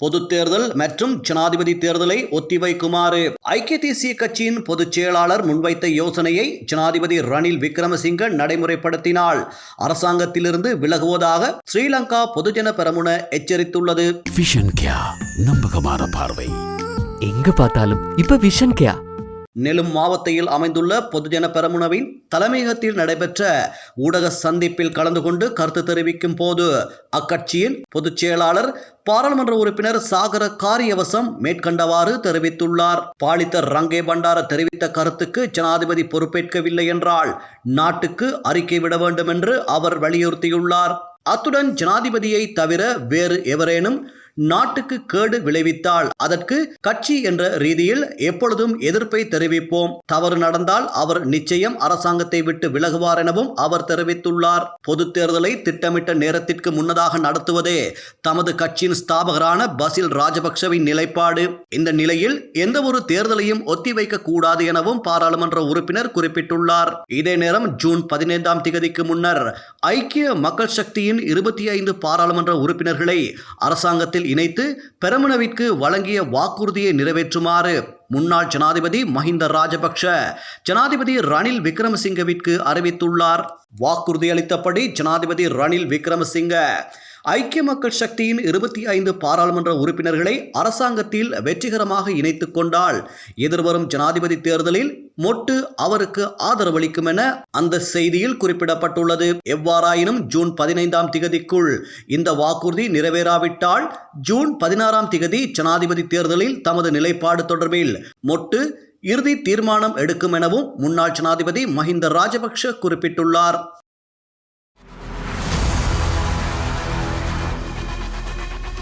பொதுத் தேர்தல் மற்றும் ஜனாதிபதி தேர்தலை ஒத்திவைக்குமாறு ஐக்கிய தேசிய கட்சியின் பொதுச் செயலாளர் முன்வைத்த யோசனையை ஜனாதிபதி ரணில் விக்ரமசிங்க நடைமுறைப்படுத்தினால் அரசாங்கத்திலிருந்து விலகுவதாக ஸ்ரீலங்கா பொதுஜன பெரமுன எச்சரித்துள்ளது. விஷன் நம்பகமான பார்வை. எங்க பார்த்தாலும் இப்ப விஷன் கேயா நெலும் மாவட்டத்தில் அமைந்துள்ள பொதுஜன பெரமுனவின் தலைமையகத்தில் நடைபெற்ற ஊடக சந்திப்பில் கலந்து கொண்டு கருத்து தெரிவிக்கும் போது அக்கட்சியின் பொதுச் செயலாளர் பாராளுமன்ற உறுப்பினர் சாகர காரியவசம் மேற்கண்டவாறு தெரிவித்துள்ளார். பாலித்த ரங்கே பண்டார தெரிவித்த கருத்துக்கு ஜனாதிபதி பொறுப்பேற்கவில்லை என்றால் நாட்டுக்கு அறிக்கை விட வேண்டும் என்று அவர் வலியுறுத்தியுள்ளார். அத்துடன் ஜனாதிபதியை தவிர வேறு எவரேனும் நாட்டுக்கு கேடு விளைவித்தால் அதற்கு கட்சி என்ற ரீதியில் எப்பொழுதும் எதிர்ப்பை தெரிவிப்போம். தவறு நடந்தால் அவர் நிச்சயம் அரசாங்கத்தை விட்டு விலகுவார் எனவும் அவர் தெரிவித்துள்ளார். பொது தேர்தலை திட்டமிட்ட நேரத்திற்கு முன்னதாக நடத்துவதே தமது கட்சியின் ஸ்தாபகரான பசில் ராஜபக்சவின் நிலைப்பாடு. இந்த நிலையில் எந்த ஒரு தேர்தலையும் ஒத்திவைக்க கூடாது எனவும் பாராளுமன்ற உறுப்பினர் குறிப்பிட்டுள்ளார். இதே நேரம் ஜூன் பதினைந்தாம் திகதிக்கு முன்னர் ஐக்கிய மக்கள் சக்தியின் இருபத்தி ஐந்து பாராளுமன்ற உறுப்பினர்களை அரசாங்கத்தில் இணைத்து பெரமுனவிற்கு வழங்கிய வாக்குறுதியை நிறைவேற்றுமாறு முன்னாள் ஜனாதிபதி மஹிந்த ராஜபக்ஷ ஜனாதிபதி ரணில் விக்ரமசிங்கவிற்கு அறிவித்துள்ளார். வாக்குறுதி அளித்தபடி ஜனாதிபதி ரணில் விக்ரமசிங்க ஐக்கிய மக்கள் சக்தியின் இருபத்தி ஐந்து பாராளுமன்ற உறுப்பினர்களை அரசாங்கத்தில் வெற்றிகரமாக இணைத்துக் கொண்டால் எதிர்வரும் ஜனாதிபதி தேர்தலில் மொட்டு அவருக்கு ஆதரவளிக்கும் என அந்த செய்தியில் குறிப்பிடப்பட்டுள்ளது. எவ்வாறாயினும் ஜூன் பதினைந்தாம் திகதிக்குள் இந்த வாக்குறுதி நிறைவேறாவிட்டால் ஜூன் பதினாறாம் திகதி ஜனாதிபதி தேர்தலில் தமது நிலைப்பாடு தொடர்பில் மொட்டு இறுதி தீர்மானம் எடுக்கும் எனவும் முன்னாள் ஜனாதிபதி மஹிந்த ராஜபக்ஷ குறிப்பிட்டுள்ளார்.